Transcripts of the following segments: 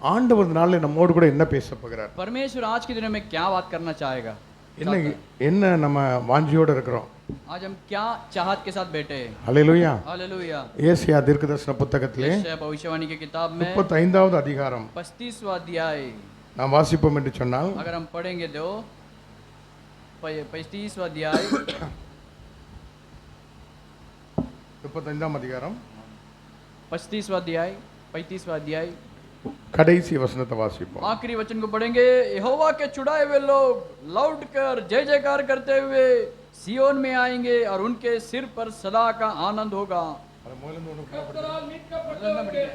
ஆண்டவர் இந்த நாளில் நம்மோடு கூட என்ன பேச போகிறார் परमेश्वर आज के दिनों में क्या बात करना चाहेगा என்ன என்ன நம்ம வாஞ்சியோடு இருக்கிறோம் आज हम क्या चाहत के साथ बैठे हैं ஹalleluya हालेलुया ஏசியா தீர்க்கதரிசன புத்தகத்திலே यशायाह भविष्यवाणी की किताब में முப்பத்தைந்தாவது அதிகாரம் पच्चीसवा अध्याय நாம் வாசிப்போம் என்று சொன்னால் अगर हम पढ़ेंगे तो पैंतीसवा अध्याय முப்பத்தைந்தாம் அதிகாரம் पच्चीसवा अध्याय पैंतीसवा अध्याय கடைசி வசனத்தை வாசிப்போம் आखिरी वचन को पढ़ेंगे यहोवा के छुड़ाए हुए लोग लौट कर जय जयकार करते हुए सियोन में आएंगे और उनके सिर पर सदा का आनंद होगा கர்த்தரால் மீட்கப்பட்டவர்கள்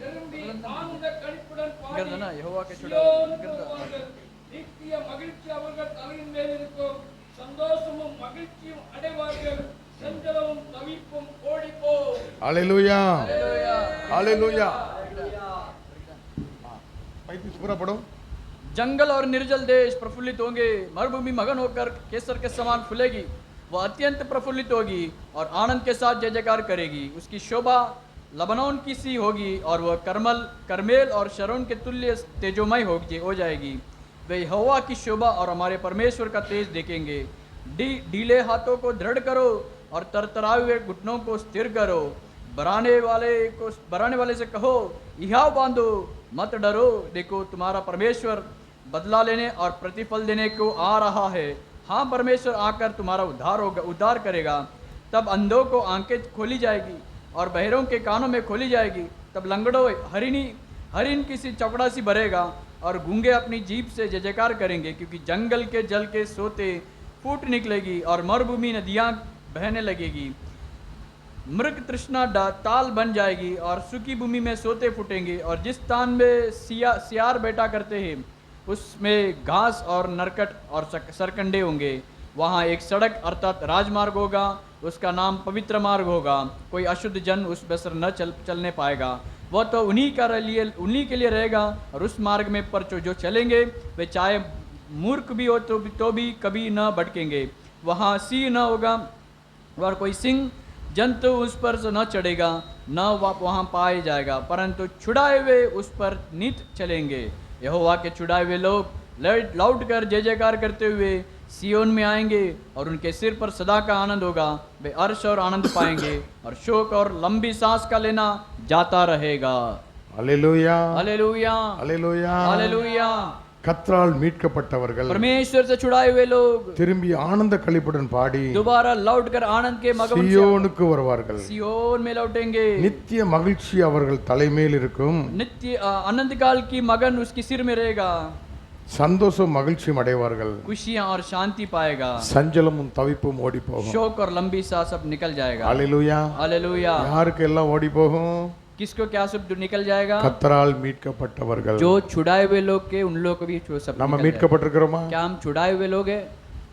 திரும்பி ஆனந்த களிப்புடன் பாடி इधर ना यहोवा के छुड़ाए சியோனுக்கு வருவார்கள். நித்திய மகிழ்ச்சி அவர்கள் தலையின் மேல் இருக்கும் சந்தோஷமும் மகிழ்ச்சியும் அடைவார்கள் செஞ்சலமும் தவிப்பும் ஓடிப்போ ஹalleluya ஹalleluya पैंतीस पूरा पढ़ो जंगल और निर्जल देश प्रफुल्लित होंगे मरुभूमि मगन होकर केसर के समान फुलेगी वह अत्यंत प्रफुल्लित होगी और आनंद के साथ जय जयकार करेगी उसकी शोभा लबनौन की सी होगी और वह करमल करमेल और शरोन के तुल्य तेजोमय हो हो जाएगी वे हवा की शोभा और हमारे परमेश्वर का तेज देखेंगे डी ढीले हाथों को दृढ़ करो और तरतराए हुए घुटनों को स्थिर करो। बराने वाले को, बराने वाले से कहो इहाव बांधो, मत डरो। देखो, तुम्हारा परमेश्वर बदला लेने और प्रतिफल देने को आ रहा है। हाँ परमेश्वर आकर तुम्हारा उद्धार होगा, उद्धार करेगा। तब अंधों को आँखें खोली जाएगी और बहरों के कानों में खोली जाएगी। तब लंगड़ों हरिणी हरिन किसी चौकड़ा सी भरेगा और गूँगे अपनी जीप से जय जयकार करेंगे, क्योंकि जंगल के जल के सोते फूट निकलेगी और मरुभूमि नदियाँ बहने लगेगी। मृग तृष्णा ताल बन जाएगी और सुखी भूमि में सोते फूटेंगे और जिस स्थान में सिया, सियार बैठा करते हैं, उसमें घास और नरकट और सरकंडे होंगे। वहाँ एक सड़क अर्थात राजमार्ग होगा, उसका नाम पवित्र मार्ग होगा। कोई अशुद्ध जन उस बसर न चल, चलने पाएगा। वह तो उन्हीं का लिए, उन्हीं के लिए रहेगा और उस मार्ग में पर जो चलेंगे, वे चाहे मूर्ख भी हो तो भी तो भी कभी न भटकेंगे। वहाँ सी न होगा और कोई सिंह जंतु उस पर से न चढ़ेगा न वहाँ पाए जाएगा परंतु छुड़ाए हुए उस पर नित चलेंगे। यहोवा के छुड़ाए हुए लोग लौट कर जय जयकार करते हुए सियोन में आएँगे और उनके सिर पर सदा का आनंद होगा। वे अर्श और आनंद पाएँगे और शोक और लंबी सांस का लेना जाता रहेगा। ஹalleluya हालेलुया। ஹalleluya हालेलुया। கத்ரால் மீட்கப்பட்டவர்கள் परमेश्वर से छुड़ाए हुए लोग திரும்பி ஆனந்த களிப்புடன் பாடி दोबारा लौट कर आनंद के मगन से சியோனுக்கு வருவார்கள் सियोन में लौटेंगे நித்திய மகிழ்ச்சி அவர்கள் தலைமேல் இருக்கும் नित्य अ, अनंत काल की मगन उसकी सिर में रहेगा சந்தோஷம் மகிழ்ச்சியும் அடைவார்கள் खुशियां और शांति पाएगा சஞ்சலமும் தவிப்பும் ஓடி போகும் शोक और लंबी सांस सब निकल जाएगा ஹalleluya हालेलुया யாருக்கு எல்லாம் ஓடி போகும் किसको क्या सब निकल जाएगा கத்தரால் மீட்கப்பட்டவர்கள் जो छुड़ाए हुए लोग के उन लोग को भी छो- सब நம்ம निकल जाएगा। மீட்கப்பட்டிருக்கிறோமா क्या हम छुड़ाए हुए लोग हैं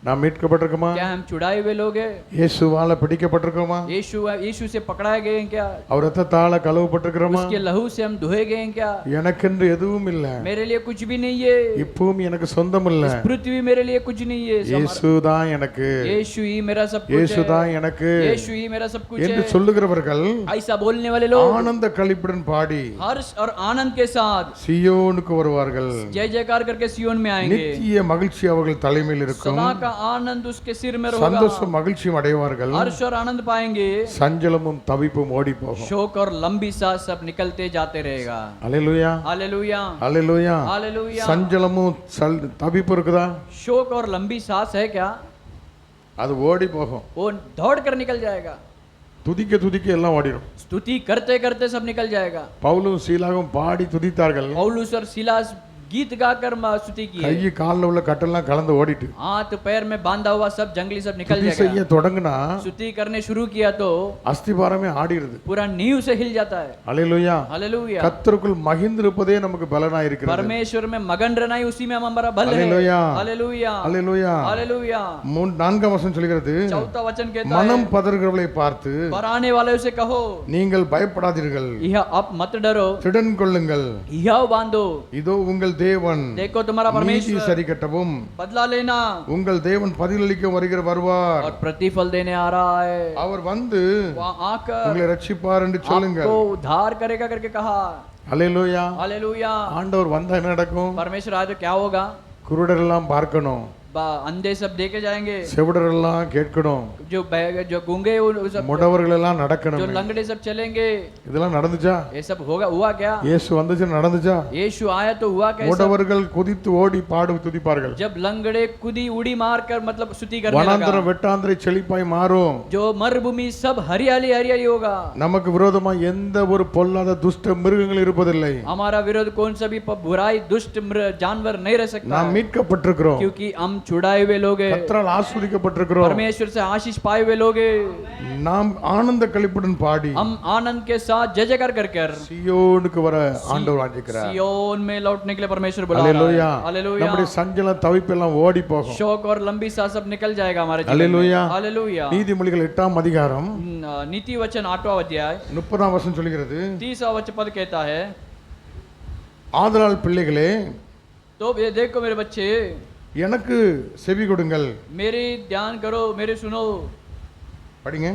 நாம் மீட்கப்பட்டிருக்கோமா क्या हम छुड़ाए हुए लोग हैं இயேசுவால பிடிக்கப்பட்டிருக்கோமா यीशु यीशु से पकड़ाए गए हैं क्या அவர் ரத்தத்தால கழுவப்பட்டிருக்கிறோமா उसके लहू से हम धोए गए हैं क्या எனக்கென்று எதுவும் இல்ல मेरे लिए कुछ भी नहीं है இப்பவும் எனக்கு சொந்தம் இல்ல इस पृथ्वी मेरे लिए कुछ नहीं है सब- இயேசு தான் எனக்கு यीशु ही मेरा सब कुछ இயேசு है தான் எனக்கு यीशु ही मेरा सब कुछ என்று है சொல்லுகிறவர்கள் ऐसा बोलने वाले लोग ஆனந்த களிப்புடன் பாடி हर्ष और आनंद के साथ சியோனுக்கு வருவார்கள் जय जयकार करके सियोन में आएंगे நித்திய மகிழ்ச்சி அவர்கள் தலைமையில் இருக்கும் सदा का आनंद उसके सिर में रहेगा சந்தோஷம் மகிழ்ச்சியும் அடைவார்கள் हर्ष और आनंद पाएंगे சஞ்சலமும் தவிப்பும் ஓடி போகும் शोक और लंबी सांस सब निकलते जाते रहेगा அலையிலுயா हालेलुया அலையிலுயா हालेलुया சஞ்சலமும் சல் தவிப்பு இருக்குதா शोक और लंबी सांस है क्या அது ஓடி போகும் वो दौड़ कर निकल जाएगा துதிக்க துதிக்க எல்லாம் ஓடிடும் स्तुति करते करते सब निकल जाएगा பவுலும் சீலாவும் பாடி துதித்தார்கள் पौलुस और सिलास गीत गाकर म- स्तुति की கை காலில் உள்ள கட்டெல்லாம் கலந்து ஓடிட்டு हाथ पैर में बांधा हुआ सब जंगली सब निकल துதி செய்ய जाएगा தொடங்குனா स्तुति करने शुरू किया तो அஸ்திபாரமே ஆடிடுது पूरा नींव से हिल जाता है அலையிலுயா हालेलुया கத்தருக்குள் மகிழ்ந்திருப்பதே நமக்கு பலனா இருக்கிறது परमेश्वर में मगन रहना ही उसी में हम हमारा बल है हालेलुया। हालेलुया அலையிலுயா हालेलुया மூன் நான்காம் வசனம் சொல்கிறது चौथा वचन कहता है மனம் பதறுகிறவளை பார்த்து पर आने वाले से कहो நீங்கள் பயப்படாதீர்கள் यह अब मत डरो திடன் கொள்ளுங்கள் यह बांधो இதோ உங்கள் தேவன் देखो तुम्हारा நீதி परमेश्वर சரி கட்டவும் बदला लेना உங்கள் தேவன் பதிலளிக்க வருகிற வருவார் और प्रतिफल देने आ रहा है அவர் வந்து वहाँ आकर உங்களை ரட்சிப்பார் என்று சொல்லுங்க आपको उद्धार करेगा करके कहा அலையிலோயா हालेलूया ஆண்டவர் வந்தா என்ன நடக்கும் परमेश्वर आए तो क्या होगा குருடரெல்லாம் பார்க்கணும் बा- अंधे सब देखे जाएंगे செவிடரெல்லாம் கேட்கணும் जो बै- जो गूंगे उन- उन सब முடவர்கள் எல்லாம் जो நடக்கணும் लंगड़े सब चलेंगे இதெல்லாம் நடந்துச்சா ये सब होगा हुआ क्या இயேசு வந்துச்சு நடந்துச்சா यीशु आया तो हुआ क्या ये सब? முடவர்கள் குதித்து ஓடி பாடு துதிப்பார்கள் जब लंगड़े कुदी उड़ी मार कर मतलब स्तुति करने வனாந்தர लगा வெட்டாந்திரை செழிப்பாய் மாறும் जो मरुभूमि सब हरियाली हरियाली होगा நமக்கு விரோதமா எந்த ஒரு பொல்லாத துஷ்ட மிருகங்கள் இருப்பதில்லை हमारा विरोध कौन सा भी प- बुराई दुष्ट मृ- जानवर नहीं रह सकता நாம் மீட்கப்பட்டிருக்கிறோம் क्योंकि हम छुड़ाए हुए लोग हैं கத்தரால் ஆஸ்வதிக்கப்பட்டிருக்கிறோம் परमेश्वर से आशीष पाए हुए लोग हैं நாம் ஆனந்த கழிப்புடன் பாடி हम आनंद के साथ जय जयकार कर कर சியோனுக்கு வர ஆண்டவர் வாஞ்சிக்கிறார் सियोन में लौटने के लिए परमेश्वर बुला அல்லேலூயா रहा है हालेलूया நம்முடைய சஞ்சலம் தவிப்பெல்லாம் ஓடி போகும் शोक और लंबी सांस सब निकल जाएगा हमारे जीवन में அல்லேலூயா हालेलूया நீதிமொழிகள் எட்டாம் அதிகாரம் न- नीति वचन आठवां अध्याय முப்பதாம் வருஷம் சொல்கிறது तीसरा वचन पद कहता है ஆதலால் பிள்ளைகளே तो ये देखो मेरे बच्चे எனக்கு செவி கொடுங்கள் मेरी ध्यान करो मेरे सुनो படிங்க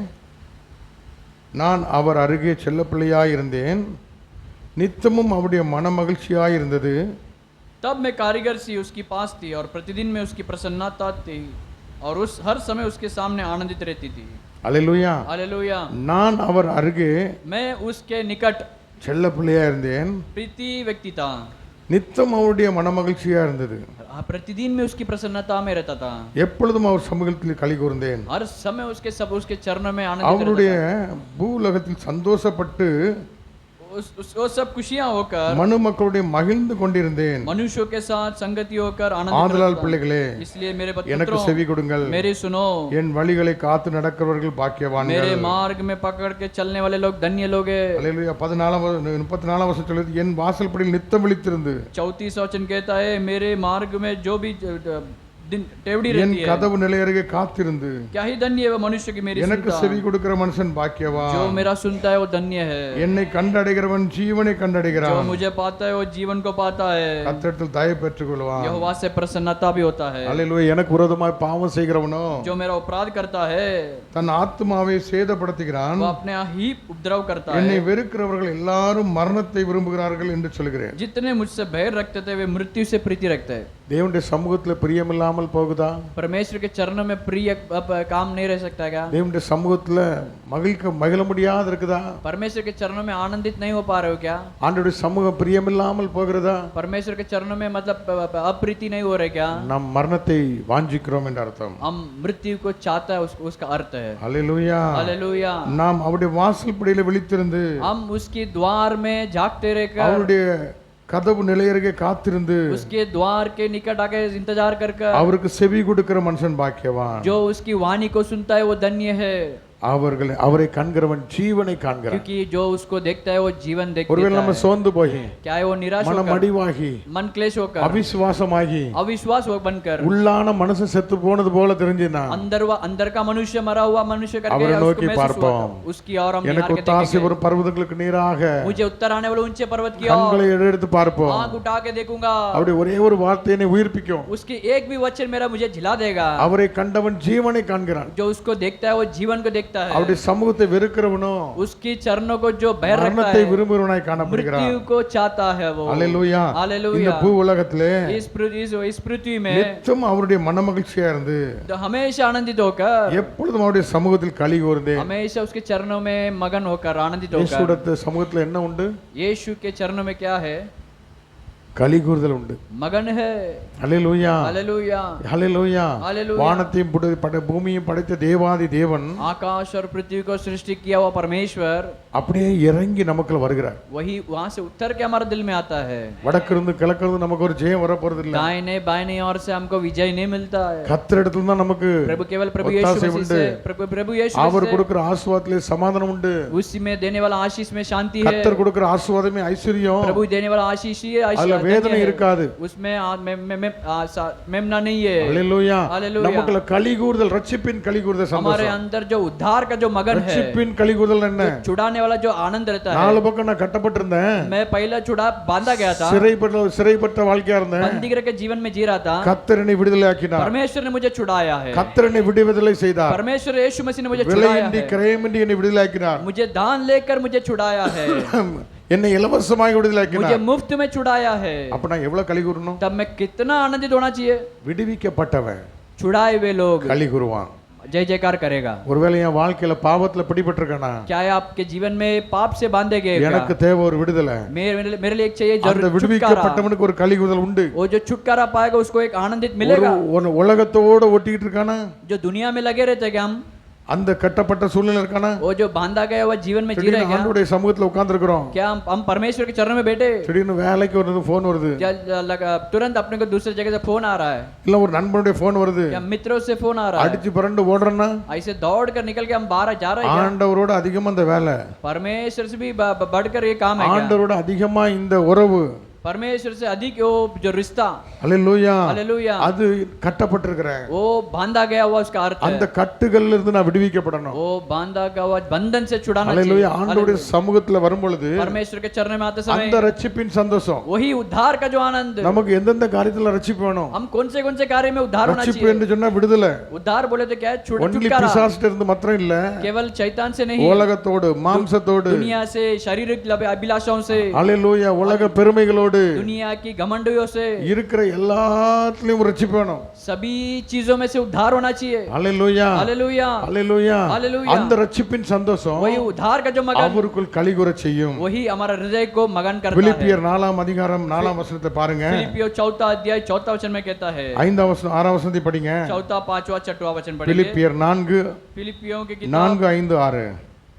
நான் அவர் அருகே செல்லப்பிள்ளையாய் இருந்தேன் நித்தமும் அவருடைய மன மகிழ்ச்சியாய் இருந்தது तब मैं कारीगर सी उसकी पास थी और प्रतिदिन में उसकी प्रसन्नता थी और उस हर समय उसके सामने आनंदित रहती थी அல்லேலூயா हालेलूया நான் அவர் அருகே मैं उसके निकट செல்லப்பிள்ளையா இருந்தேன் प्रीति व्यक्ति था நித்தம் அவருடைய மன மகிழ்ச்சியா இருந்தது प्रतिदिन में उसकी प्रसन्नता में रहता था எப்பொழுதும் அவர் சமூகத்தில் களி கூர்ந்தேன் हर समय उसके सब उसके चरणों में आनंदित அவருடைய रहता பூலகத்தில் சந்தோஷப்பட்டு था उस, उस, वो सब खुशियां होकर மனு மக்களுடைய மகிழ்ந்து கொண்டிருந்தேன் मनुष्यों के साथ संगति होकर आनंदित ஆதலால் रहता था। பிள்ளைகளே इसलिए मेरे எனக்கு पुत्रों செவி கொடுங்கள் मेरी सुनो என் வழிகளை காத்து நடக்கிறவர்கள் பாக்கியவான்கள் मेरे मार्ग में पकड़ के चलने वाले लोग धन्य लोग हैं அல்லேலூயா பதினாலாம் வ- முப்பத்தி நாலாம் வருஷம் சொல்லுது என் வாசல்படியில் நித்தம் விழித்திருந்து चौतीस वचन कहता है मेरे मार्ग में जो भी ज- ज- दिन टेवड़ी என் रहती है கதவு நிலையருகே காத்திருந்து क्या ही धन्य है वो मनुष्य की मेरी எனக்கு सुनता செவி கொடுக்கிற மனுஷன் பாக்கியவா जो मेरा सुनता है वो धन्य है என்னை கண்டடைகிறவன் ஜீவனை जो கண்டடைகிறான் मुझे पाता है वो जीवन को पाता है கத்திரத்தில் தயை பெற்றுக் கொள்வான் यहोवा से प्रसन्नता भी होता है அல்லேலூயா எனக்கு விரோதமாய் பாவம் செய்கிறவனோ जो मेरा अपराध करता है தன் ஆத்மாவை சேதப்படுத்துகிறான் वो अपने ही उपद्रव करता என்னை है வெறுக்கிறவர்கள் எல்லாரும் மரணத்தை விரும்புகிறார்கள் என்று சொல்கிறேன் जितने मुझसे भय रखते थे वे मृत्यु से प्रीति रखते हैं தேவனுடைய சமூகத்துல பிரியமில்லாமல் போகுதா परमेश्वर के चरणों में प्रिय अब काम नहीं रह सकता क्या தேவனுடைய சமூகத்துல மகிழ்க்க மகிழ முடியாது இருக்குதா परमेश्वर के चरणों में आनंदित नहीं हो पा रहे हो क्या ஆண்டோடைய சமூகம் பிரியமில்லாமல் போகிறதா परमेश्वर के चरणों में मतलब अप्रीति नहीं हो रहे क्या நம் மரணத்தை வாஞ்சிக்கிறோம் என்ற அர்த்தம் हम मृत्यु को चाहता है उसको उसका अर्थ है அல்லேலூயா हालेलूया நாம் அவருடைய வாசல் படியில விழித்திருந்து हम उसके द्वार में जागते रहकर அவருடைய கதவு நிலையருகே காத்திருந்து उसके द्वार के निकट आके इंतजार कर कर அவருக்கு செவி கொடுக்கிற மனுஷன் பாக்கியவான் जो उसकी वाणी को सुनता है वो धन्य है அவர்கள் அவரை காண்கிறவன் ஜீவனை காண்கிறான் क्योंकि जो उसको देखता है वो जीवन देख ஒருவேளை देता நம்ம है சோர்ந்து போய் क्या है वो निराश மனம் होकर அடிவாகி मन क्लेश होकर அவிசுவாசமாகி अविश्वास हो बनकर உள்ளான மனசு செத்து போனது போல தெரிஞ்சுனா अंदर वा अंदर का मनुष्य मरा हुआ मनुष्य करके அவரை उसको நோக்கி महसूस हुआ பார்ப்போம். था। उसकी और हम எனக்கு निहार के ஒத்தாசை देखेंगे வரும் பர்வதங்களுக்கு நீராக मुझे उत्तर आने वाले ऊंचे पर्वत की ओर கண்களை எடுத்து பார்ப்போம் आंख उठा के देखूंगा அவருடைய ஒரே ஒரு வார்த்தையை உயிர்ப்பிக்கும் उसकी एक भी वचन मेरा मुझे झिला देगा அவரை கண்டவன் ஜீவனை காண்கிறான் जो उसको देखता है वो जीवन को देखता है அவருடைய சமூகத்தை வெறுக்கிறவனோ उसकी चरणों को जो बैर रखता மரணத்தை है விரும்புகிறவனாய் காணப்படுகிறான் मृत्यु को चाहता है वो அல்லேலூயா இந்த हालेलूया பூ உலகத்திலே इस पृ- इस इस पृथ्वी में நித்தம் அவருடைய மனமகிழ்ச்சியா இருந்து तो हमेशा आनंदित होकर எப்பொழுதும் அவருடைய சமூகத்தில் களி கூர்ந்தேன் हमेशा उसके चरणों में मगन होकर आनंदित होकर இயேசுடைய சமூகத்துல என்ன உண்டு यीशु के चरणों में क्या है களி கூறுதல் உண்டு मगन है ஹalleluya हालेलूया ஹalleluya हालेलूया வானத்தையும் புட- பட பூமியையும் படைத்த தேவாதி தேவன் आकाश और पृथ्वी को सृष्टि किया हुआ परमेश्वर அப்படியே இறங்கி நமக்குள்ள வருகிறார் वही वहां से उतर के हमारे दिल में आता है வடக்கிருந்து கிழக்கிருந்து நமக்கு ஒரு ஜெயம் வர போறது இல்ல दाहिने बाहिने और से हमको विजय नहीं मिलता है கத்திர இடத்துல தான் நமக்கு प्रभु केवल प्रभु यीशु ஒத்தாசை मसीह உண்டு से प्रभु प्रभु यीशु அவர் से கொடுக்கிற ஆசீர்வாதத்திலே சமாதானம் உண்டு उसी में देने वाला आशीष में शांति है கத்தர் கொடுக்கிற ஆசீர்வாதமே ஐஸ்வர்யம் प्रभु देने वाला आशीष ही है அதுல ऐश्वर्य வேதனை है। இருக்காது उसमें आ- मे- मे- मे- आ, सा- मेमना नहीं है அல்லேலூயா Hallelujah. நமக்குள்ள களி கூறுதல் ரட்சிப்பின் களி கூறுதல் हमारे சந்தோஷம் अंदर जो उद्धार का जो मगन है ரட்சிப்பின் களி கூறுதல் என்ன छुड़ाने वाला जो आनंद रहता है நாலு பக்கம் நான் கட்டப்பட்டிருந்தேன் मैं पहला छुड़ा बांधा गया था சிறைப்பட்ட சிறைப்பட்ட வாழ்க்கையா இருந்தேன் बंदी के जीवन में जी रहा था கத்தர் என்னை விடுதலை ஆக்கினார் परमेश्वर ने मुझे छुड़ाया है கத்தர் என்னை விடுதலை செய்தார் परमेश्वर यीशु मसीह ने मुझे छुड़ाया விலையின்றி है கிரயமின்றி என்னை விடுதலை ஆக்கினார் मुझे दान लेकर मुझे छुड़ाया है என்னை இலவசமாக விடுதலை मुझे ஆக்கினார் मुफ्त में छुड़ाया है அப்ப நான் எவ்வளவு களி கூறணும் तब मैं कितना आनंदित होना चाहिए விடுவிக்கப்பட்டவன் छुड़ाए हुए लोग களி கூறுவான் जय जयकार करेगा ஒருவேளை என் வாழ்க்கையில பாவத்துல பிடிபட்டிருக்கேனா क्या है आपके जीवन में पाप से बांधे गए क्या? எனக்கு தேவை ஒரு விடுதலை मेरे मेरे लिए एक चाहिए அந்த जरूर छुटकारा விடுவிக்கப்பட்டவனுக்கு ஒரு களி கூறுதல் உண்டு वो जो छुटकारा पाएगा उसको एक आनंदित ஒரு मिलेगा ஒரு உலகத்தோட ஒட்டிக்கிட்டு இருக்கானா जो दुनिया में लगे रहते हैं क्या हम அந்த கட்டப்பட்ட சூழ்நிலை இருக்கானா वो जो बांधा गया हुआ जीवन में जी रहे திடீர்னு हैं क्या ஆண்டுடைய சமூகத்துல உட்கார்ந்துருக்கிறோம் क्या हम हम परमेश्वर के चरणों में बैठे திடீர்னு வேலைக்கு ஒரு ஃபோன் வருது क्या लगा- तुरंत अपने को दूसरी जगह से फोन आ रहा है இல்ல ஒரு நண்பனுடைய ஃபோன் வருது क्या मित्रों से फोन आ रहा है அடிச்சு புரண்டு ஓடுறேன்னா ऐसे दौड़ कर निकल के हम बाहर जा रहे हैं क्या? ஆண்டவரோட அதிகமா அந்த வேலை परमेश्वर से भी ब- ब- बढ़कर ये काम है क्या? ஆண்டவரோட அதிகமா இந்த உறவு परमेश्वर से अधिक वो जो रिश्ता அல்லேலூயா हालेलुया அது கட்டப்பட்டிருக்கிறேன் वो बांधा गया हुआ उसका अर्थ அந்த है கட்டுகள்ல இருந்து நான் விடுவிக்கப்படணும் वो बांधा गया हुआ बंधन से छुड़ाना அல்லேலூயா चाहिए ஆண்டவருடைய சமூகத்துல வரும் பொழுது परमेश्वर के चरण में आते समय அந்த ரட்சிப்பின் சந்தோஷம் वही उद्धार का जो आनंद நமக்கு எந்தெந்த காரியத்துல ரட்சிப்பு வேணும் हम कौन से कौन से कार्य में उद्धार होना ரட்சிப்பு चाहिए என்று சொன்னா விடுதலை उद्धार बोले तो क्या है छुट- ஒன்லி छुटकारा பிசாசிட்ட இருந்து மாத்திரம் இல்ல केवल चैतान से नहीं உலகத்தோடு மாம்சத்தோடு दुनिया से शारीरिक लब- अभिलाषाओं से அல்லேலூயா உலக பெருமைகளோடு दुनिया की घमंडियों से இருக்கிற எல்லாத்துலயும் ஒரு ரட்சிப்பு வேணும் सभी चीजों में से उद्धार होना चाहिए அல்லேலூயா हालेलुया அல்லேலூயா हालेलुया அந்த ரட்சிப்பின் சந்தோஷம் वही उद्धार का जो मगन அவருக்குள் கலிகுற செய்யும் वही हमारा हृदय को मगन करता है பிலிப்பியர் நாலாம் அதிகாரம் நாலாம் வசனத்தை பாருங்க फिलिपियो चौथा अध्याय चौथा वचन में कहता है ஐந்தாம் வசனம் ஆறாம் வசனத்தை படிங்க चौथा पांचवा छठवा वचन पढ़ेंगे பிலிப்பியர் நான்கு फिलिपियों की किताब நான்கு ஐந்து ஆறு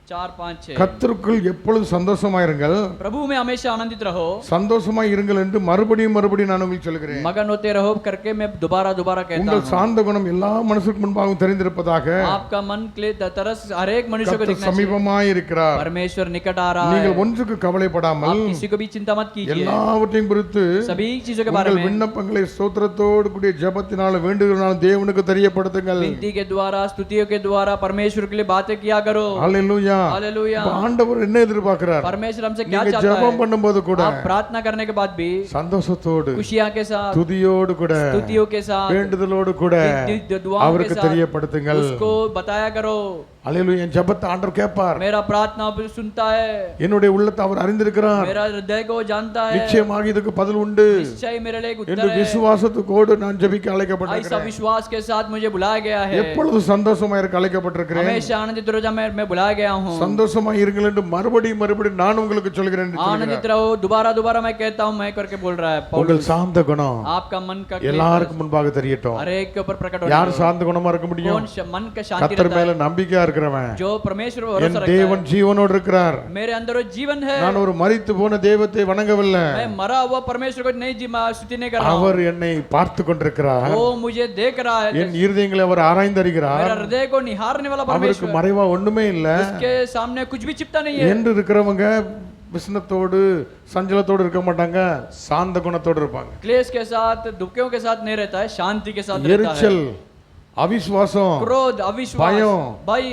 चार पाँच छह கத்தருக்குள் எப்பொழுது சந்தோஷமாயிருங்கள் प्रभु में हमेशा आनंदित रहो சந்தோஷமாய் இருங்கள் என்று மறுபடியும் மறுபடியும் நான் உங்களுக்கு சொல்கிறேன் मगन होते रहो करके मैं दोबारा दोबारा कहता உங்கள் हूँ சாந்த குணம் எல்லா மனுஷருக்கு முன்பாகவும் தெரிந்திருப்பதாக आपका मन के लिए तरस हर एक मनुष्य को கர்த்தர் दिखना चाहिए சமீபமாய் இருக்கிறார் परमेश्वर निकट आ रहा है நீங்கள் ஒன்றுக்கு கவலைப்படாமல் आप किसी को भी चिंता मत कीजिए எல்லாவற்றையும் குறித்து सभी चीजों के बारे உங்கள் में விண்ணப்பங்களை ஸ்தோத்திரத்தோடு கூடிய ஜெபத்தினால வேண்டுகிறனாலும் தேவனுக்கு தெரியப்படுத்துங்கள் विनती के द्वारा स्तुतियों के द्वारा परमेश्वर के लिए बातें किया करो அல்லேலூயா हालेलुया இப்ப ஆண்டவர் என்ன எதிர்பார்க்கிறார் परमेश्वर हमसे क्या நீங்க चाहता ஜெபம் है பண்ணும்போது கூட आप प्रार्थना करने के बाद भी சந்தோஷத்தோடு खुशियां के साथ துதியோடு கூட स्तुतियों के साथ வேண்டுதலோடு கூட दु- दु- दुआओं के அவருக்கு साथ தெரியப்படுத்துங்கள் उसको बताया करो அல்லேலூயா என் ஜெபத்தை ஆண்டவர் கேட்பார் मेरा प्रार्थना भी सुनता है என்னுடைய உள்ளத்தை அவர் அறிந்திருக்கிறார் मेरा हृदय को जानता है நிச்சயமாக இதுக்கு பதில் உண்டு निश्चय मेरे लिए एक என்று उत्तर है விசுவாசத்துக்கோடு நான் ஜெபிக்க ऐसा அழைக்கப்பட்டிருக்கிறேன் विश्वास के साथ मुझे बुलाया गया है எப்பொழுது சந்தோஷமா இருக்க அழைக்கப்பட்டிருக்கிறேன் हमेशा आनंदित रोजा में मैं बुलाया गया हूँ சந்தோஷமா இருங்கள் என்று மறுபடியும் மறுபடியும் நான் உங்களுக்கு சொல்கிறேன் என்று சொல்கிறார். आनंदित रहो दोबारा दोबारा मैं कहता हूँ मैं करके बोल रहा है पौलुस। உங்கள் சாந்த குணம் आपका मन का क्लेश எல்லாருக்கும் முன்பாக தெரியட்டும் हर एक के ऊपर प्रकट हो யார் சாந்த குணமா இருக்க முடியும் कौन श- मन का शांति கத்தர் रहता है மேல நம்பிக்கையா இருக்கிறவன் जो परमेश्वर पर என் भरोसा रखता தேவன் ஜீவனோடு இருக்கிறார் है मेरे अंदर वो जीवन है நான் ஒரு மரித்து போன தெய்வத்தை வணங்கவில்லை मैं मरा हुआ परमेश्वर को नहीं जी मैं स्तुति नहीं कर रहा हूँ அவர் என்னை பார்த்து கொண்டிருக்கிறார் वो मुझे देख रहा है என் இருதயங்களை அவர் ஆராய்ந்தறிகிறார் मेरा हृदय को निहारने वाला அவருக்கு परमेश्वर மறைவா ஒண்ணுமே இல்ல उसके सामने कुछ भी छिपता नहीं है என்று இருக்கிறவங்க விசனத்தோடு சஞ்சலத்தோடு இருக்க மாட்டாங்க சாந்த குணத்தோடு இருப்பாங்க क्लेश के साथ दुखों के साथ नहीं रहता है शांति के साथ रहता है எரிச்சல் அவிசுவாசம் क्रोध अविश्वास भयों, भय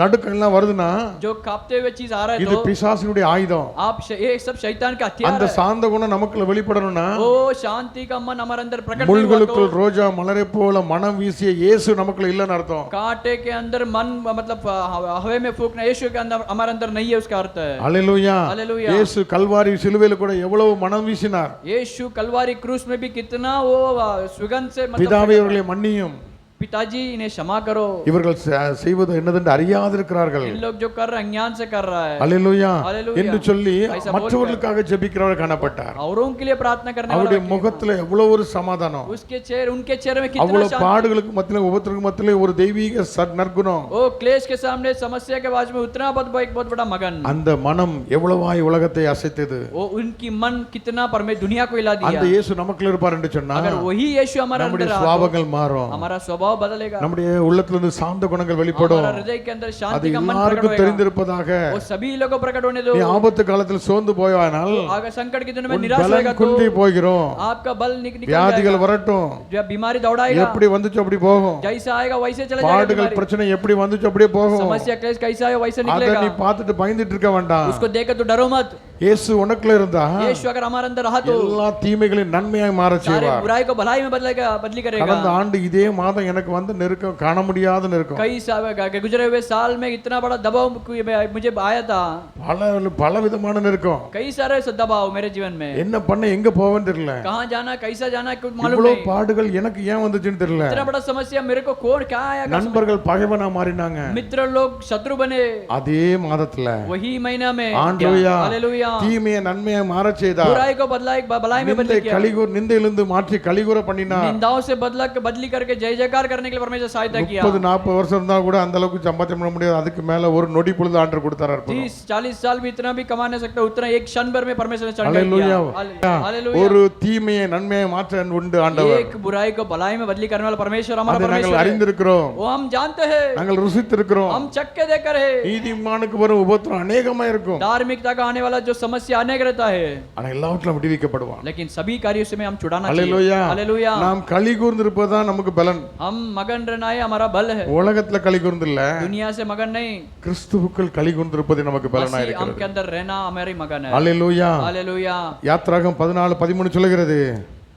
நடுக்கம் எல்லாம் வருதுன்னா जो कांपते हुए चीज आ रहा है இது तो பிசாசினுடைய ஆயுதம் आप श- ये सब शैतान का हथियार அந்த है சாந்த குணம் நமக்குள்ள வெளிப்படணும்னா वो शांति का मन हमारे अंदर प्रकट नहीं हुआ முள்களுக்குள் तो ரோஜா மலரை போல மனம் வீசிய இயேசு நமக்குள்ள இல்லைன்னு அர்த்தம் कांटे के अंदर मन मतलब अ, हवा में फूकना यीशु के अंदर हमारे अंदर नहीं है उसका अर्थ है அல்லேலூயா हालेलुया இயேசு கல்வாரி சிலுவையில கூட எவ்வளவு மனம் வீசினார் यीशु कलवारी क्रूस में भी कितना वो अ, सुगंध से मतलब பிதாவை இவர்களை மன்னியும் पिताजी इन्हें क्षमा करो இவர்கள் செ- செய்வது என்னதென்று அறியாதிருக்கிறார்கள் इन लोग जो कर रहे हैं अज्ञान से कर रहा है அல்லேலூயா हालेलुया। என்று சொல்லி ऐसा மற்றவர்களுக்காக ஜெபிக்கிறவர் காணப்பட்டார் औरों के लिए प्रार्थना करने वाला அவருடைய முகத்துல எவ்வளவு ஒரு சமாதானம் उसके चेहरे उनके चेहरे में कितना அவ்வளவு शांति பாடுகளுக்கு மத்தியில ஒவ்வொருத்தருக்கு மத்தியில ஒரு தெய்வீக சத் நற்குணம் ओ क्लेश के सामने समस्या के बाद में उतना बहुत एक बहुत बड़ा मगन அந்த மனம் எவ்வளவாய் உலகத்தை அசைத்தது वो उनकी मन कितना परमे दुनिया को हिला அந்த दिया இயேசு நமக்குள்ள இருப்பார் என்று சொன்னா अगर वही यीशु हमारे நம்முடைய अंदर आ, சுவாபங்கள் மாறும் हमारा स्वभाव स्वभाव बदलेगा நம்முடைய உள்ளத்திலிருந்து சாந்த குணங்கள் வெளிப்படும் हमारा हृदय के अंदर அது शांति का मन प्रकट எல்லாருக்கும் होगा தெரிந்திருப்பதாக वो सभी लोगों को प्रकट होने दो நீ ஆபத்து காலத்தில் சோர்ந்து போயானால் अगर संकट के दिनों में உன் निराश பலன் होएगा तो குன்றி போகிறோம் आपका बल निक- निकल வியாதிகள் जाएगा வரட்டும் जब बीमारी दौड़ाएगा எப்படி வந்துச்சோ அப்படி போகும் जैसा आएगा वैसे चले जाएगा பாடுகள் बीमारी। பிரச்சனை எப்படி வந்துச்சோ அப்படியே போகும் समस्या क्लेश कैसा है वैसे அதை निकलेगा நீ பார்த்துட்டு பயந்துட்டு இருக்க வேண்டாம் उसको देखकर तो डरो मत இயேசு உனக்குள்ள இருந்தா यीशु अगर हमारे अंदर रहा तो எல்லா தீமைகளையும் நன்மையாய் மாற सारे செய்வார் बुराई को भलाई में बदलेगा बदली करेगा கடந்த ஆண்டு இதே மாதம் எனக்கு வந்து நெருக்கம் காண முடியாத நெருக்கம் कई साल ग- गुजरे हुए साल में इतना बड़ा दबाव मु- मुझे आया था பல பல விதமான நெருக்கம் कई सारे स- दबाव मेरे जीवन में என்ன பண்ண எங்க போவேன்னு தெரியல कहाँ जाना कैसा जाना कुछ मालूम இவ்வளவு नहीं பாடுகள் எனக்கு ஏன் வந்துச்சுன்னு தெரியல इतना बड़ा समस्या मेरे को कौन क्या आया நண்பர்கள் பகைவனா மாறினாங்க मित्र लोग शत्रु बने அதே மாதத்துல वही महीना में ஆண்டோயா हालेलुया தீமையை நன்மையை மாற செய்தார் बुराई को बदला एक भलाई में நிந்தை बदल किया கலிகூர் நிந்தையிலிருந்து மாற்றி கலிகூர பண்ணினார் निंदाओं से बदला बदली करके जय जयकार करने के लिए परमेश्वर सहायता किया முப்பது நாற்பது வருஷம் இருந்தா கூட அந்த அளவுக்கு சம்பாத்தியம் பண்ண முடியாது அதுக்கு மேல ஒரு நொடி பொழுது ஆண்டர் கொடுத்தாரு அற்புதம். तीस चालीस साल भी इतना भी कमा नहीं सकता उतना एक क्षण भर में परमेश्वर ने चढ़ அல்லேலூயா. किया हालेलुया ஒரு தீமையை நன்மையை மாற்ற உண்டு ஆண்டவர் एक बुराई को भलाई में बदली करने वाला परमेश्वर हमारा அதை நாங்கள் परमेश्वर है। அறிந்திருக்கிறோம் वो हम जानते हैं நாங்கள் ருசித்திருக்கிறோம் हम चक्के देकर है நீதிமானுக்கு வரும் உபத்திரம் அநேகமா இருக்கும் धार्मिकता का आने वाला जो समस्या अनेक रहता है ஆனா எல்லாவற்றிலும் விடுவிக்கப்படுவான் लेकिन सभी कार्यों से में हम छुड़ाना அல்லேலூயா चाहिए हालेलुया நாம் களி கூர்ந்திருப்பதுதான் நமக்கு பலன் हम मगन रहना है हमारा बल है உலகத்துல களி கூர்ந்து இல்ல दुनिया से मगन नहीं கிறிஸ்துவுக்குள் களி கூர்ந்திருப்பது நமக்கு பலனா मसीह हम இருக்கிறது के अंदर रहना हमारी मगन है அல்லேலூயா हालेलुया யாத்ராகம் பதினாலு பதிமூணு சொல்லுகிறது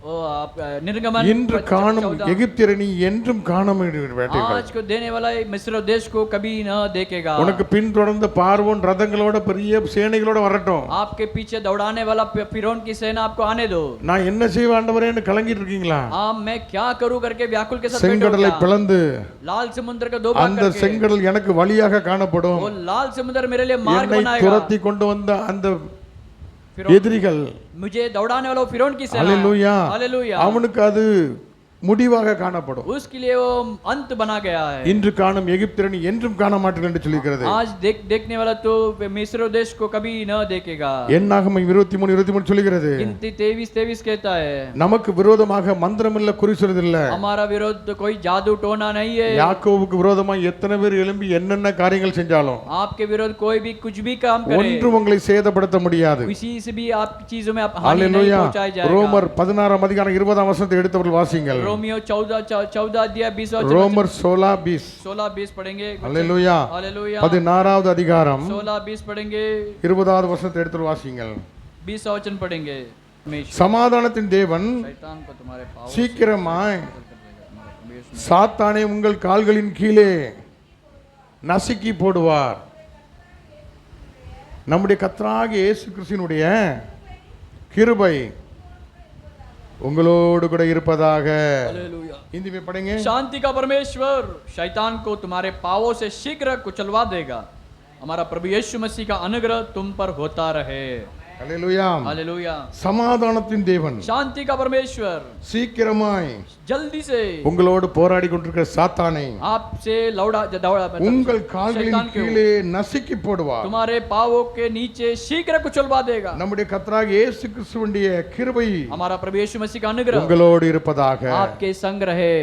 ओ आप अ, निर्गमन இன்று காணும் எகிப்தியரை நீ என்றும் காண வேட்டீர்கள் आज को देने वाला ये मिस्र देश को कभी न देखेगा உனக்கு பின்தொடர்ந்த பார்வோன் ரதங்களோட பெரிய சேனைகளோட வரட்டும் आपके पीछे दौड़ाने वाला फि- फिरौन की सेना आपको आने दो நான் என்ன செய்வேன் ஆண்டவரேன்னு கலங்கிட்டு இருக்கீங்களா आप मैं क्या करूं करके व्याकुल के साथ बैठे हो செங்கடலை क्या? பிளந்து लाल समुद्र का दो भाग அந்த करके செங்கடல் எனக்கு வழியாக காணப்படும் वो लाल समुद्र मेरे लिए मार्ग என்னை बनाएगा துரத்தி கொண்டு வந்த அந்த फिरौन எதிரிகள் मुझे दौड़ाने वाला वो फिरौन की सेना அல்லேலூயா हालेलुया அவனுக்கு அது முடிவாக காணப்படும் उसके लिए वो अंत बना गया है இன்று காணும் எகிப்திரன் என்றும் காண மாட்டீர்கள் என்று சொல்லியிருக்கிறது आज देख देखने वाला तो मिस्र देश को कभी न देखेगा என்னாகும் இருபத்தி மூணு இருபத்தி மூணு சொல்லுகிறது गिनती तेईस तेईस कहता है நமக்கு விரோதமாக மந்திரம் இல்ல குறி சொல்றதில்ல हमारा विरोध तो कोई जादू टोना नहीं है யாக்கோவுக்கு விரோதமா எத்தனை பேர் எழும்பி என்னென்ன காரியங்கள் செஞ்சாலும் आपके विरोध कोई भी कुछ भी काम करे ஒன்றும் உங்களை சேதப்படுத்த முடியாது किसी से भी आपकी चीजों में आप हानि नहीं அல்லேலூயா पहुंचाई जाएगा ரோமர் பதினாறாம் அதிகாரம் இருபதாம் வருஷத்தை எடுத்தவர்கள் வாசிங்கள் रोमियो चौदह चौदह अध्याय बीस और ரோமர் சோலா பீஸ் सोलह बीस पढ़ेंगे அல்லேலூயா हालेलुया பதினாறாவது அதிகாரம் सोलह बीस पढ़ेंगे இருபதாவது வருஷத்தை எடுத்து வாசிங்கள் बीस वचन पढ़ेंगे हमेशा சமாதானத்தின் தேவன் शैतान को तुम्हारे पाव சீக்கிரமாய் சாத்தானே உங்கள் கால்களின் கீழே நசுக்கி போடுவார் நம்முடைய கத்தராகிய இயேசு கிறிஸ்தினுடைய கிருபை உங்களோடு கூட இருப்பதாக हालेलुया இந்திமே படைங்க शांति का परमेश्वर शैतान को तुम्हारे पावों से शीघ्र कुचलवा देगा हमारा प्रभु यीशु मसीह का अनुग्रह तुम पर होता रहे அல்லேலூயா हालेलुया சமாதானத்தின் தேவன். சாந்தி பரமேஸ்வர். சீக்கிரமாய் ஜல்தி சே உங்களோடு போராடி கொண்டிருக்கிற சாத்தானை ஆப்சே லவுடா உங்கள் கால்களின் கீழே நசுக்கி போடுவார். துமாரே பாவோ கே நீச்சே சீக்கிர குச்சல்வா தேகா நம்முடைய கர்த்தராக இயேசு கிறிஸ்துவினுடைய கிருபை அமாரா பிரபு இயேசு மசீஹ் அனுகிரகம் உங்களோடு இருப்பதாக ஆப்கே சங் ரஹே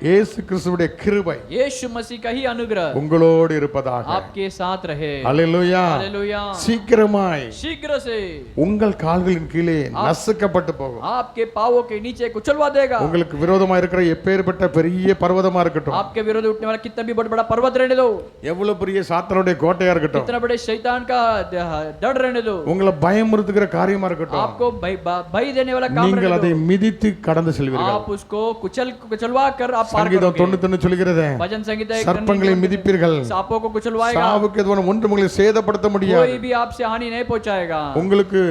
இயேசு கிறிஸ்துவுடைய கிருபை यीशु मसीह का ही अनुग्रह உங்களோடு இருப்பதாக आपके साथ रहे அல்லேலூயா हालेलुया சீக்கிரமாய் शीघ्र से உங்கள் கால்களின் கீழே நசுக்கப்பட்டு போகும் आपके पावों के नीचे कुचलवा देगा உங்களுக்கு விரோதமா இருக்கிற எப்பேற்பட்ட பெரிய பர்வதமா இருக்கட்டும் आपके विरोध उठने वाला कितना भी बड़ा बड़ा पर्वत रहने दो எவ்வளவு பெரிய சாத்தனுடைய கோட்டையா இருக்கட்டும் कितना बड़े शैतान का डर रहने दो உங்களை பயமுறுத்துகிற காரியமா இருக்கட்டும் आपको भय भय देने वाला काम நீங்கள் रहने அதை மிதித்து கடந்து दो செல்வீர்கள் आप उसको कुचल कुचलवा कर आप पार சங்கீதம் करोगे தொண்ணூத்தி சொல்கிறது भजन संगीता एक சர்ப்பங்களை மிதிப்பீர்கள் सांपों को कुचलवाएगा சாவுக்கு எதுவான ஒன்று உங்களை சேதப்படுத்த முடியாது कोई भी आपसे हानि नहीं पहुंचाएगा உங்களுக்கு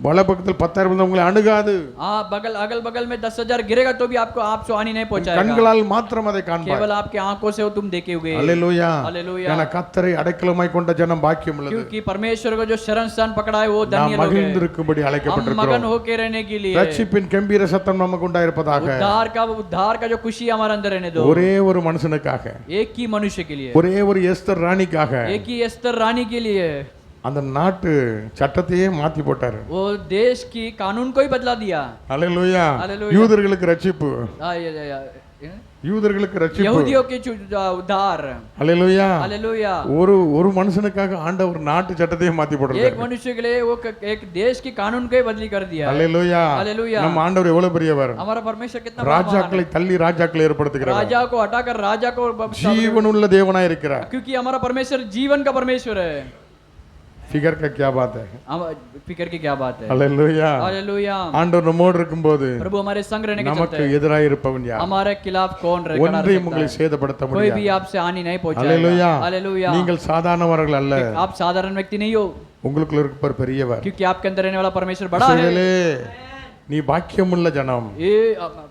வலப்பக்கத்தில் பத்தாயிரம் இருந்தா உங்களை அணுகாது आप बगल अगल बगल में दस हजार गिरेगा तो भी आपको आपसे हानि नहीं पहुंचाएगा கண்களால் மாத்திரம் அதை காண்பார் केवल आपके आंखों से वो तुम देखे हुए அல்லேலூயா हालेलुया என கத்தரை அடைக்கலமாய் கொண்ட ஜனம் பாக்கியம் உள்ளது क्योंकि परमेश्वर को जो शरण स्थान पकड़ा है वो நாம் धन्य लोग हैं மகிழ்ந்திருக்கும்படி हम அழைக்கப்பட்டிருக்கிறோம் मगन होके रहने के लिए ரட்சிப்பின் கம்பீர சத்தம் நமக்கு உண்டாயிருப்பதாக उद्धार का उद्धार का जो खुशी हमारे अंदर रहने दो ஒரே ஒரு மனுஷனுக்காக एक ही मनुष्य के लिए ஒரே ஒரு எஸ்தர் ராணிக்காக एक ही एस्तर रानी के लिए அந்த நாட்டு சட்டத்தையே மாத்தி போட்டாரு वो देश की कानून को ही बदला दिया அல்லேலூயா அல்லேலூயா. யூதர்களுக்கு ரட்சிப்பு आ, ये- ये- ये- யூதர்களுக்கு ரட்சிப்பு यहूदियों के छु- उद्धार அல்லேலூயா हालेलुया ஒரு ஒரு மனுஷனுக்காக ஆண்டவர் நாட்டு சட்டத்தையே மாத்தி एक போடுறாரு मनुष्य के लिए वो क- एक देश की कानून को ही बदली कर दिया है। அல்லேலூயா हालेलुया நம்ம ஆண்டவர் எவ்வளவு பெரியவர் हमारा परमेश्वर कितना बड़ा महान ராஜாக்களை தள்ளி ராஜாக்களை है। ஏற்படுத்துகிறார் राजा को हटाकर राजा को ब- ஜீவனுள்ள தேவனாய் இருக்கிறார் क्योंकि हमारा परमेश्वर जीवन का परमेश्वर है ஃபிகர் का क्या बात है हम फिक्र की क्या बात है அல்லேலூயா हालेलुया ஆண்டவர் நம்மோடு இருக்கும்போது प्रभु हमारे संग रहने के चलते நமக்கு எதிராக இருப்பவன் யார் हमारे खिलाफ कौन रहे खड़ा रह ஒன்றையும் सकता உங்களை है? சேதப்படுத்த कोई முடியாது भी आपसे हानि नहीं அல்லேலூயா पहुंचाएगा हालेलुया நீங்கள் சாதாரணவர்கள் அல்ல आप साधारण व्यक्ति नहीं हो உங்களுக்குள்ள இருப்பவர் பெரியவர் क्योंकि आपके अंदर रहने वाला परमेश्वर बड़ा है இஸ்ரவேலே, நீ பாக்கியமுள்ள ஜனம் ये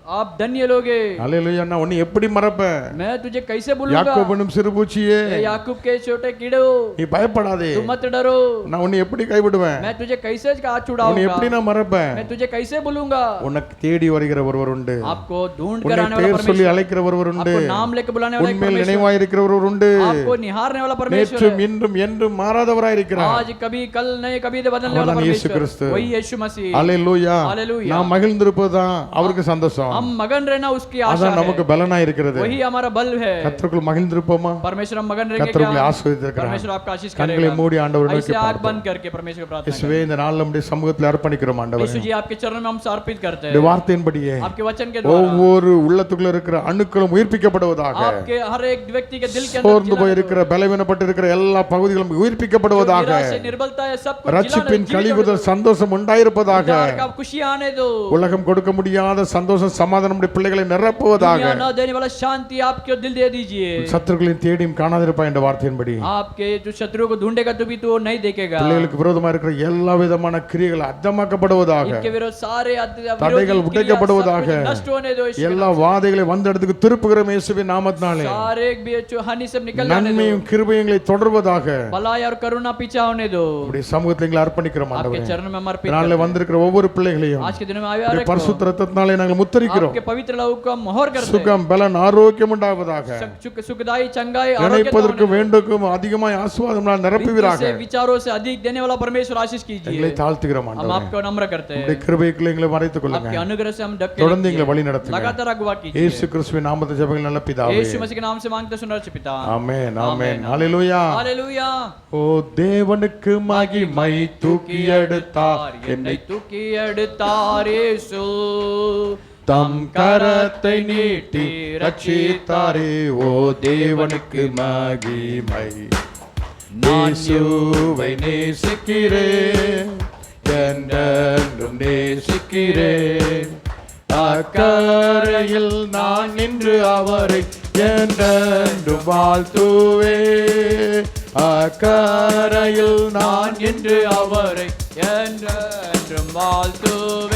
आप आप धन्य लोग हैं। அல்லேலூயா நான் உன்னை எப்படி மறப்பேன் मैं तुझे कैसे बोलूंगा யாக்கோபனும் சிறுபூச்சியே ए याकूब के छोटे कीड़ो நீ பயப்படாதே तुम मत डरो நான் உன்னை எப்படி கைவிடுவேன் मैं तुझे कैसे हाथ உன்னை छुड़ाऊंगा எப்படி நான் மறப்பேன் मैं तुझे कैसे बोलूंगा உனக்கு தேடி வருகிற ஒருவர் உண்டு आपको ढूंढ कर உன்னை आने वाला பேர் சொல்லி परमेश्वर அழைக்கிற ஒருவர் உண்டு आपको नाम लेकर बुलाने वाला एक உண்மையில் परमेश्वर நினைவாயிருக்கிற ஒருவர் உண்டு आपको निहारने वाला परमेश्वर நேற்றும் है இன்றும் என்றும் மாறாதவராயிருக்கிறார் आज कभी कल नहीं कभी बदलने वाला அவர்தான் இயேசு परमेश्वर கிறிஸ்து. वही यीशु मसीह அல்லேலூயா हालेलुया நாம் மகிழ்ந்திருப்பதுதான் அவருக்கு சந்தோஷம் हम मगन रहना उसकी आशा அதான் है நமக்கு பலனா இருக்கிறது वही हमारा बल है கத்தருக்குள் மகிழ்ந்திருப்போமா परमेश्वर हम मगन रहेंगे கத்தருக்குள் क्या ஆசிரியத்திருக்கிறார் परमेश्वर आपका आशीष கண்களை करेगा மூடி ஆண்டவர் நோக்கி ऐसे आग பார்ப்போம் बंद करके परमेश्वर को प्रार्थना இயேசுவே இந்த நாள் நம்முடைய சமூகத்தில் அர்ப்பணிக்கிறோம் करें ஆண்டவர் यीशु जी आपके चरणों में हम समर्पित करते இந்த हैं வார்த்தையின்படியே आपके वचन के द्वारा ஒவ்வொரு உள்ளத்துக்குள்ள இருக்கிற அணுக்களும் உயிர்ப்பிக்கப்படுவதாக आपके हर एक व्यक्ति के दिल के अंदर சோர்ந்து जिला- போயிருக்கிற பலவீனப்பட்டு இருக்கிற எல்லா பகுதிகளும் உயிர்ப்பிக்கப்படுவதாக निराशा, निर्बलता है सब कुछ ரட்சிப்பின் जिलाने- கழிவுதல் சந்தோஷம் உண்டாயிருப்பதாக उद्धार का खुशी आने दो உலகம் கொடுக்க முடியாத சந்தோஷம் சமாதானம் நம்முடைய பிள்ளைகளை நிரப்புவதாக दुनिया न देने वाला शांति आपको दिल दे दीजिए சத்துருக்களின் தேடியும் காணாதிருப்பா என்ற வார்த்தையின்படி आपके जो शत्रु को ढूंढेगा तो भी तो वो नहीं देखेगा பிள்ளைகளுக்கு விரோதமா இருக்கிற எல்லா விதமான கிரியைகள் அர்த்தமாக்கப்படுவதாக इनके विरोध सारे अध- विरोधी தடைகள் क्रिया, உடைக்கப்படுவதாக सब कुछ नष्ट होने दो यीशु के எல்லா வாதைகளை வந்த இடத்துக்கு திருப்புகிற இயேசுவின் நாமத்தினாலே सारे भी जो हानि सब निकल जाने दो நன்மையும் கிருபையங்களை தொடர்வதாக भलाई और करुणा पीछा होने दो உடைய சமூகத்தில் எங்களை அர்ப்பணிக்கிறோம் आपके ஆண்டவரே चरण में समर्पित இதனால வந்திருக்கிற ஒவ்வொரு பிள்ளைகளையும் आज के दिनों में आवे உடைய பரிசுத்த ரத்தத்தினாலே நாங்கள் முத்தரிக்கிறோம் आपके पवित्र लहू का मोहर करते हैं। சுகம் பலன் ஆரோக்கியம் உண்டாவதாக सुख- सुख- सुखदाई चंगाई आरोग्य நினைப்பதற்கு வேண்டுக்கும் அதிகமாய் ஆசுவாதம் நிரப்புவீராக से विचारों से अधिक देने वाला परमेश्वर आशीष कीजिए எங்களை தாழ்த்துகிறோம் हम ஆண்டவரே आपको नम्र करते हैं உடைய கிருபைக்குள்ள எங்களை மறைத்துக் கொள்ளுங்க आपके अनुग्रह से हम ढक के தொடர்ந்து रखिए। எங்களை வழி நடத்துங்க लगातार अगुवा कीजिए இயேசு கிறிஸ்துவின் நாமத்தை ஜெபங்கள் நல்ல பிதாவே यीशु मसीह के नाम से मांगते सुन रहे पिता ஆமென் ஆமென் ஹalleluya हालेलूया ஓ தேவனுக்கு மகிமை தூக்கி எடுத்தார் என்னை என்னை தூக்கி எடுத்தார் இயேசு தம் கரத்தை நீட்டி ரட்சித்தாரே ஓ தேவனுக்கு மகிமை. நேசுவை நேசிக்கிறேன் என்றென்றும் நேசிக்கிறேன். அக்கரையில் நான் நின்று அவரை என்றென்றும் வாழ்த்துவே அக்கரையில் நான் நின்று அவரை என்றென்றும் வாழ்த்துவே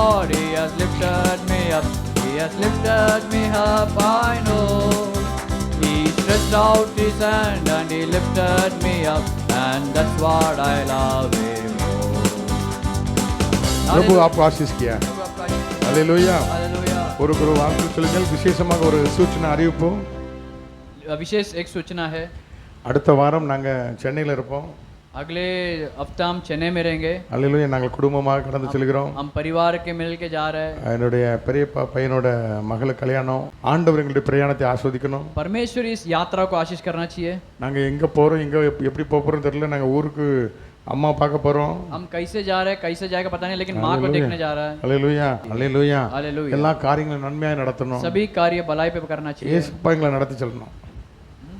Lord, He has lifted me up. He has lifted me up, I know. He stretched out His hand and He lifted me up, and that's what I love Him. பிரபு அப்பா ஆசிஸ்கியா அலையிலூயா ஒரு ஒரு வார்த்தை சொல்லுங்கள் விசேஷமாக ஒரு சூச்சனை அறிவிப்போம் விசேஷ் எக் சூச்சனா ஹே அடுத்த வாரம் நாங்கள் சென்னையில் இருப்போம் अगले हफ्ता हम चेन्नई में रहेंगे அல்லையிலுயா நாங்கள் குடும்பமாக கடந்து செல்கிறோம் हम परिवार के मिल के जा रहे हैं என்னுடைய பெரியப்பா பையனோட மகளுக்கு கல்யாணம் ஆண்டவர் எங்களுடைய பிரயாணத்தை ஆஸ்வதிக்கணும் परमेश्वर इस यात्रा को आशीष करना चाहिए நாங்கள் எங்கே போகிறோம் எங்கே எப்படி போக போகிறோம் தெரியல நாங்கள் ஊருக்கு அம்மா பார்க்க போகிறோம் हम कैसे जा रहे हैं कैसे जाएगा पता नहीं लेकिन माँ को देखने जा रहा है அலையிலுயா அலையிலுயா हालेलुया எல்லா காரியங்களும் நன்மையாக நடத்தணும் सभी कार्य भलाई पे करना चाहिए ஏசுப்பா எங்களை நடத்தி செல்லணும்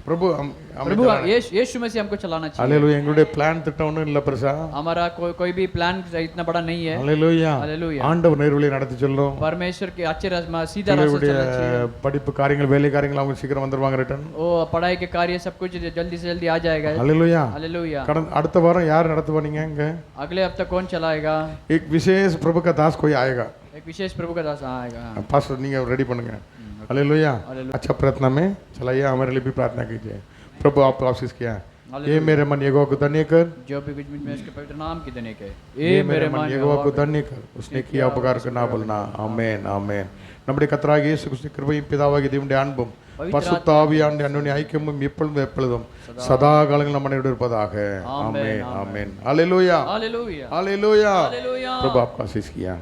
பிரபு அம்- प्रभु यीशु यीशु मसीह हमको चलाना चाहिए அலையிலுயா எங்களுடைய பிளான் திட்டம் ஒன்றும் இல்லை பெருசா हमारा कोई कोई भी प्लान इतना बड़ा नहीं है அலையிலுயா हालेलुया ஆண்டவர் நேர்வழியை நடத்தி செல்லும் परमेश्वर के अच्छे रास्ते सीधा रास्ते பிள்ளைகளுடைய चलना चाहिए படிப்பு காரியங்கள் வேலை காரியங்கள் அவங்க சீக்கிரம் வந்துருவாங்க ரிட்டர்ன் ओ पढ़ाई के कार्य सब कुछ जल्दी से जल्दी आ जाएगा அலையிலுயா हालेलुया கடந்த அடுத்த வாரம் யார் நடத்துவா நீங்க இங்க अगले हफ्ते कौन चलाएगा एक विशेष प्रभु का दास कोई आएगा एक विशेष प्रभु का दास आएगा पास्टर நீங்க ரெடி பண்ணுங்க हालेलुया अच्छा प्रार्थना में चलाइए हमारे लिए भी प्रार्थना कीजिए प्रभु आप आशीष किया ये मेरे मन यहोवा को धन्य कर जो भी बीच बीच में उसके पवित्र नाम की देने के ये मेरे मन यहोवा को धन्य कर उसने किया उपकार करना बोलना आमेन आमेन நம்முடைய கத்தராக இயேசு கிறிஸ்து கிருபையும் பிதாவாகிய தேவனுடைய அன்பும் பசுத்த ஆவியாண்ட அன்னுடைய ஐக்கியமும் எப்பொழுதும் எப்பொழுதும் சதா காலங்கள் நம்ம அனைவரோடு இருப்பதாக ஆமென் ஆமென் ஹalleluya हालेलुया ஹalleluya हालेलुया प्रभु आपका आशीष किया